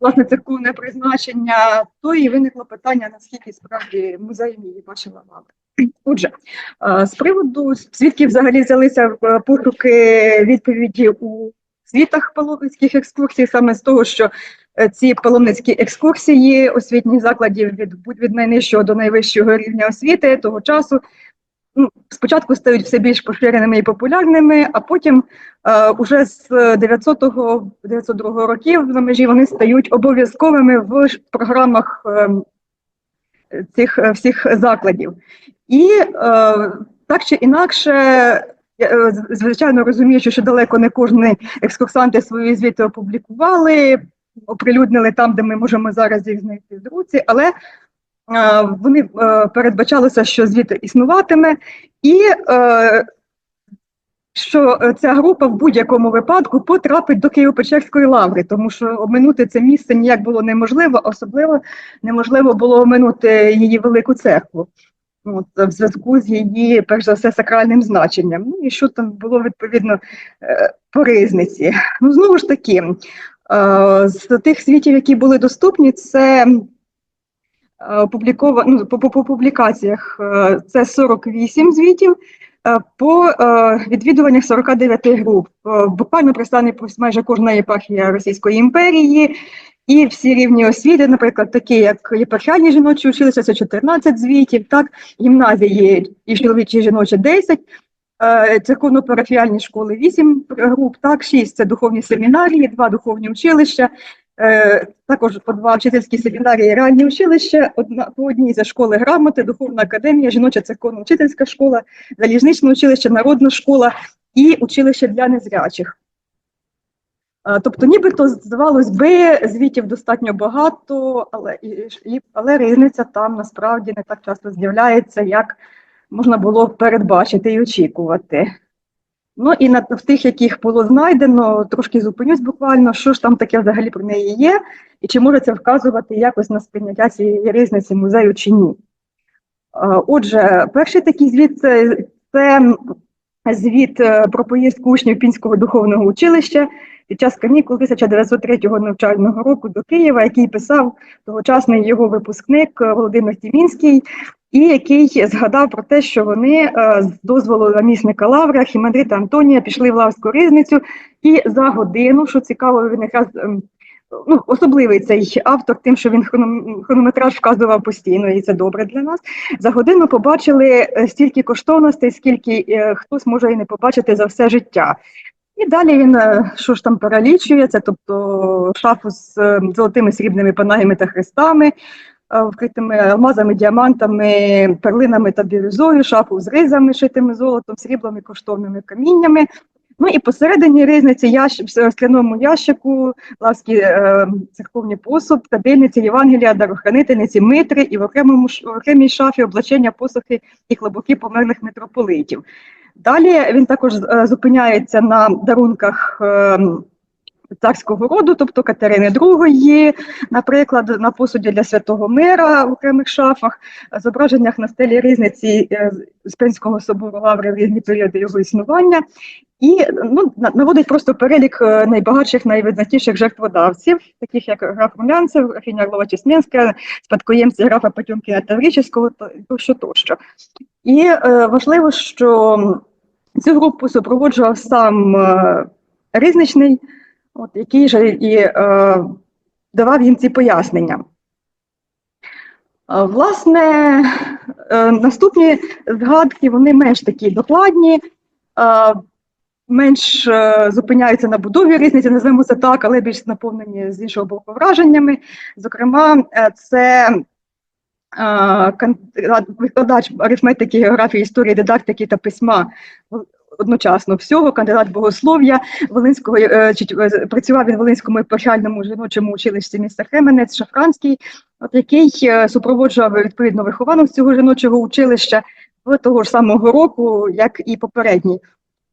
власне церковне призначення, то і виникло питання, наскільки справді музеєм її бачила мама. Отже, е, з приводу звідки взагалі взялися е, пошуки відповіді у звітах паломницьких екскурсій, саме з того, що е, ці паломницькі екскурсії освітніх закладів від, від найнижчого до найвищого рівня освіти того часу ну, спочатку стають все більш поширеними і популярними, а потім е, уже з 900-го, 902 років на межі вони стають обов'язковими в програмах е, цих е, всіх закладів. І е, так чи інакше, е, звичайно розуміючи, що далеко не кожен екскурсанти свої звіти опублікували, оприлюднили там, де ми можемо зараз їх знайти в друці, але вони е, передбачалося, що звіт існуватиме, і е, що е, ця група в будь-якому випадку потрапить до Києво-Печерської лаври, тому що оминути це місце ніяк було неможливо, особливо неможливо було оминути її велику церкву. От, в зв'язку з її, перш за все, сакральним значенням. Ну і що там було відповідно по ризниці. Ну, знову ж таки, з тих світів, які були доступні, це ну, по, по, публікаціях е, це 48 звітів, е, по е, відвідуваннях 49 груп. Е, Буквально представлені майже кожна єпархія Російської імперії. І всі рівні освіти, наприклад, такі як єпархіальні жіночі училища, це 14 звітів, так, гімназії і чоловічі і жіночі 10, е, церковно-парафіальні школи 8 груп, так, 6 – це духовні семінарії, 2 духовні училища, е, також по два вчительські семінарії, реальні училища, одна, по одній за школи грамоти, духовна академія, жіноча церковно-вчительська школа, залізничне училище, народна школа і училище для незрячих. Е, Тобто, нібито здавалось би, звітів достатньо багато, але і але різниця там насправді не так часто з'являється, як можна було передбачити і очікувати. Ну і на в тих, яких було знайдено, трошки зупинюсь буквально, що ж там таке взагалі про неї є, і чи може це вказувати якось на сприйняття цієї різниці музею чи ні. Отже, перший такий звіт це, це звіт е, про поїздку учнів Пінського духовного училища під час канікул 1903 навчального року до Києва, який писав тогочасний його випускник е, Володимир Тімінський, і який згадав про те, що вони е, з дозволу намісника Лавра, Хімандрита Антонія пішли в Лавську ризницю, і за годину, що цікаво, він якраз ем, ну, особливий цей автор, тим, що він хроном- хронометраж вказував постійно, і це добре для нас. За годину побачили е, стільки коштовностей, скільки е, хтось може і не побачити за все життя. І далі він е, що ж там перелічує, тобто шафу з е, золотими срібними панагами та хрестами, вкритими алмазами, діамантами, перлинами та бірюзою, шафу з ризами, шитими золотом, сріблом і коштовними каміннями. Ну і посередині різниці ящ... в скляному ящику, лавські е, церковні посуд, кадильниці, Євангелія, дарохранительниці, митри і в окремому в окремій шафі облачення посухи і клобуки померлих митрополитів. Далі він також е, зупиняється на дарунках е, царського роду, тобто Катерини II, наприклад, на посуді для святого мира в окремих шафах, зображеннях на стелі різниці е, з Пенського собору Лаври в різні періоди його існування. І ну, наводить просто перелік е, найбагатших, найвизначніших жертводавців, таких як граф Румянцев, графиня Орлова Чесменська, спадкоємці графа Потьомкіна Таврического та- тощо тощо. І е, важливо, що цю групу супроводжував сам е, Різничний, от, який же і е, давав їм ці пояснення. Е, Власне, е, наступні згадки вони менш такі докладні, е, менш зупиняються на будові різниці, називаємо це так, але більш наповнені з іншого боку враженнями. Зокрема, це викладач арифметики, географії, історії, дидактики та письма одночасно всього, кандидат богослов'я Волинського е, е, працював він в Волинському епархіальному жіночому училищі міста Хременець, Шафранський, от який е, супроводжував відповідно вихованок цього жіночого училища того ж самого року, як і попередній.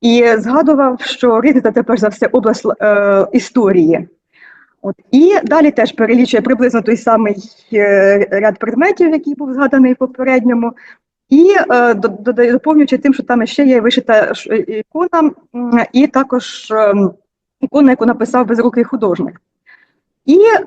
І згадував, що різниця це перш за все область е, історії. От і далі теж перелічує приблизно той самий е, ряд предметів, який був згаданий в попередньому, і е, доповнюючи тим, що там ще є вишита ікона, і також ем, ікона, яку написав безрукий художник. І е,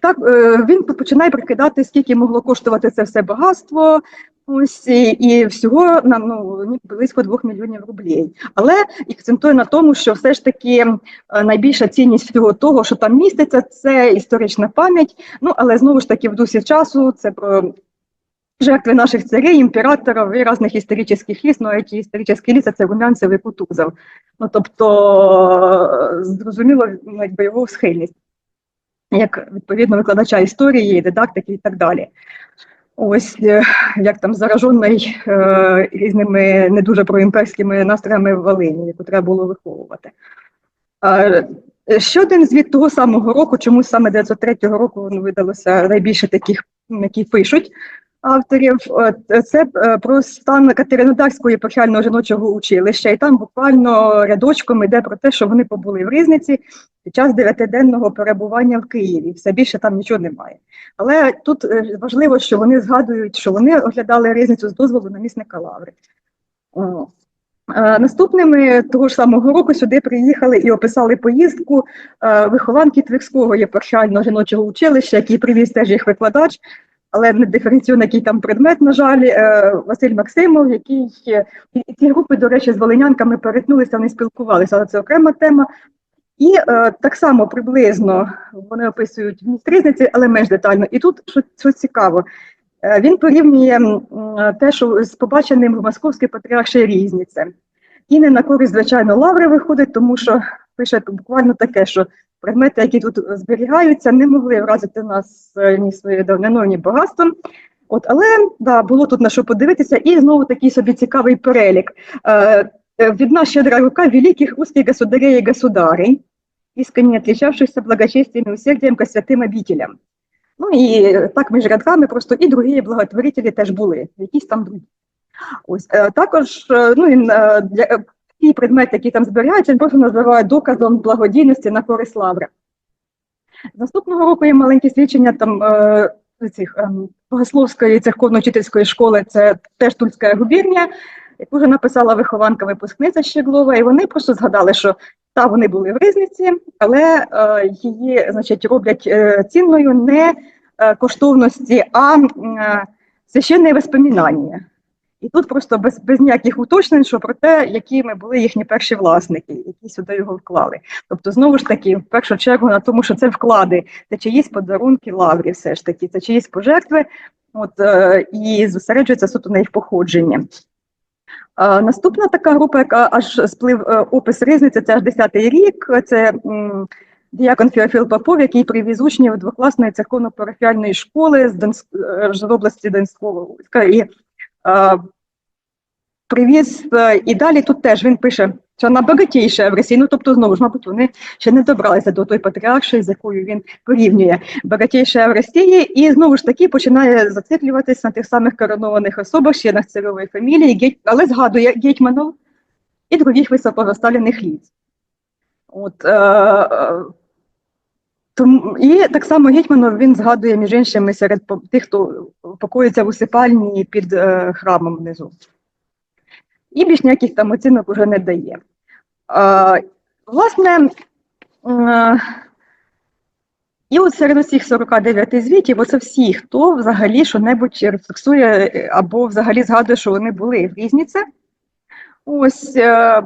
так е, він починає прикидати, скільки могло коштувати це все багатство. Ось і, і всього на ну близько 2 мільйонів рублів. Але акцентує на тому, що все ж таки найбільша цінність всього того, що там міститься, це історична пам'ять. Ну але знову ж таки в дусі часу це про жертви наших царей, імператорів і різних історичних ліс, ну які історичні ліси це Румянцев і Кутузов. Ну тобто зрозуміло ну, якби його схильність, як відповідно викладача історії, дидактики і так далі. Ось е, як там заражений е, різними не дуже проімперськими настроями в Волині, яку треба було виховувати. Е, один звіт того самого року, чомусь саме 903 року ну, видалося найбільше таких, які пишуть авторів. Це е, про стан Катеринодарського єпархіального жіночого училища, і там буквально рядочком йде про те, що вони побули в різниці під час дев'ятиденного перебування в Києві. Все більше там нічого немає. Але тут е, важливо, що вони згадують, що вони оглядали різницю з дозволу намісника Лаври. Е, Наступними того ж самого року сюди приїхали і описали поїздку вихованки Тверського єпархіального жіночого училища, який привіз теж їх викладач, але не диференційований який там предмет, на жаль, е, Василь Максимов, який ці групи, до речі, з волинянками перетнулися, вони спілкувалися, але це окрема тема. І е, так само приблизно вони описують вміст різниці, але менш детально. І тут що, що цікаво, е, він порівнює е, те, що з побаченим в московській патріарші різниця. І не на користь, звичайно, лаври виходить, тому що пише буквально таке, що предмети, які тут зберігаються, не могли вразити нас е, ні своєю давниною, ні багатством. От, але да, було тут на що подивитися, і знову такий собі цікавий перелік. Е, е, Видна щедрая рука великих русских государей и государей, искренне отличавшихся благочестием и усердием ко святым обителям. Ну і так між рядками просто і другі благотворителі теж були, якісь там другі. Ось е, також ну, ті предмети, які там зберігаються, він просто називає доказом благодійності на користь лаври. Наступного року є маленькі свідчення там е, цих ем, Богословської церковно-вчительської школи, це теж Тульська губірня, яку вже написала вихованка випускниця Щеглова, і вони просто згадали, що та вони були в ризниці, але е, її значить, роблять е, цінною не е, коштовності, а е, священне воспоминання. І тут просто без, без ніяких уточнень, що про те, якими були їхні перші власники, які сюди його вклали. Тобто, знову ж таки, в першу чергу на тому, що це вклади, це чиїсь подарунки лаврі, все ж таки, це чиїсь пожертви, от, е, і зосереджується суто на їх походженні. Е, Наступна така група, яка аж сплив е, опис різниці, це аж 10-й рік. Це діякон Феофіл Попов, який привіз учнів двокласної церковно-парафіальної школи з, Донськ... е, області Донського. І привіз е, і далі тут теж він пише, що вона багатіша в Росії. Ну тобто, знову ж, мабуть, вони ще не добралися до той патріарші, з якою він порівнює багатіша в Росії, і знову ж таки починає зациклюватись на тих самих коронованих особах, членах царьової фамілії, але згадує гетьманов і других високопоставлених ліц. От, е, е, тому, і так само Гетьманов він згадує між іншими серед тих, хто покоїться в усипальні під е, храмом внизу. І більш ніяких там оцінок уже не дає. Е, власне, е, і от серед усіх 49 звітів, оце всі, хто взагалі що-небудь рефлексує або взагалі згадує, що вони були в різниці. Ось е,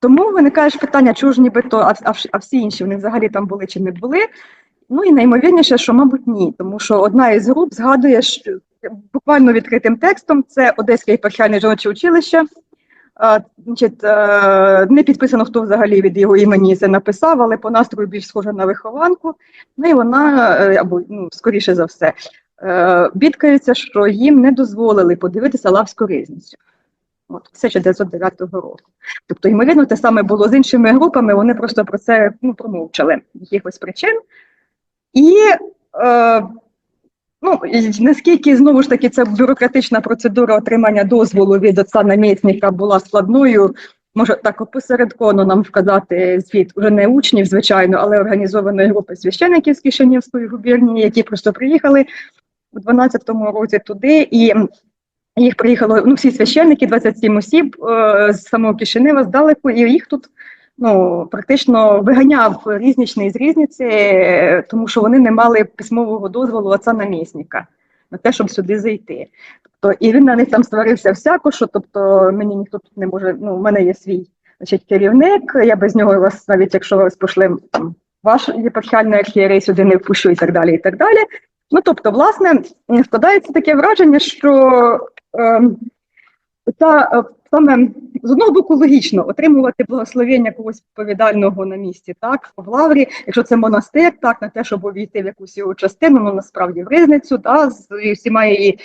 тому виникає ж питання, чого ж нібито, а, а, всі інші вони взагалі там були чи не були. Ну і наймовірніше, що, мабуть, ні, тому що одна із груп згадує що, буквально відкритим текстом: це Одеське єпархіальне жіноче училище. А, значить, е, не підписано, хто взагалі від його імені це написав, але по настрою більш схожа на вихованку. Ну і вона, е, або ну, скоріше за все, е, бідкається, що їм не дозволили подивитися лавську різницю. От, 1909 року. Тобто, ймовірно, те саме було з іншими групами, вони просто про це ну, промовчали якихось причин. І е, ну, наскільки знову ж таки ця бюрократична процедура отримання дозволу від отца намісника була складною, може так опосередковано нам вказати звіт уже не учнів, звичайно, але організованої групи священиків з Кишинівської губернії, які просто приїхали у 12-му році туди і. Їх приїхало ну, всі священники, 27 осіб е, з самого Кишинева, здалеку, і їх тут ну, практично виганяв різничний з різниці, тому що вони не мали письмового дозволу отця намісника на те, щоб сюди зайти. Тобто, і він на них там створився всяко, що тобто мені ніхто тут не може. Ну, у мене є свій значить, керівник, я без нього вас, навіть якщо вас пошли там, ваш єпархіальний архієрей сюди не впущу і так далі. і так далі. Ну, тобто, власне, складається таке враження, що та е, саме з одного боку логічно отримувати благословення когось відповідального на місці, так, в лаврі, якщо це монастир, так, на те, щоб увійти в якусь його частину, ну насправді в ризницю, да, з всіма її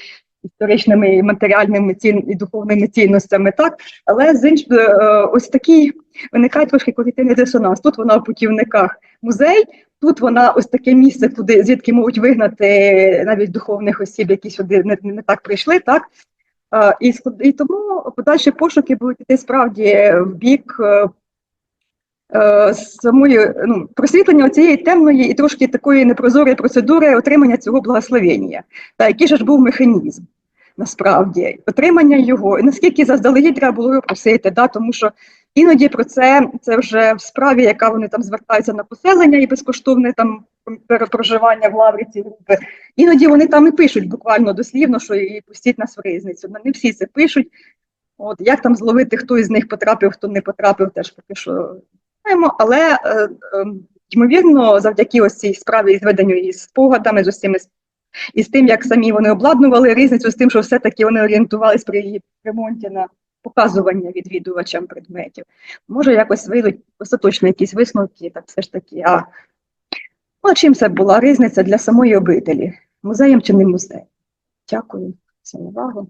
історичними і матеріальними цін, і духовними цінностями, так, але з іншого, ось такий виникає трошки когнітивний дисонанс. Тут вона в путівниках. Музей, тут вона ось таке місце, туди, звідки можуть вигнати навіть духовних осіб, які сюди не, не так прийшли, так, Е, І, і тому подальші пошуки будуть йти справді в бік е, е, самої ну, просвітлення цієї темної і трошки такої непрозорої процедури отримання цього благословення. Та який ж був механізм насправді отримання його, і наскільки заздалегідь треба було його просити, да, тому що іноді про це це вже в справі, яка вони там звертаються на поселення і безкоштовне там пер- проживання в лаврі ці групи. Іноді вони там і пишуть буквально дослівно, що і пустіть нас в ризницю. Ну, Не всі це пишуть. От як там зловити, хто із них потрапив, хто не потрапив, теж поки що знаємо. Але е, е, ймовірно, завдяки ось цій справі із веденню із спогадами, з усіми і з тим, як самі вони обладнували різницю, з тим, що все-таки вони орієнтувались при її ремонті на показування відвідувачам предметів. Може, якось вийдуть остаточно якісь висновки, так все ж таки. А ну, чим це була різниця для самої обителі? Музеєм чи не музеєм? Дякую за увагу.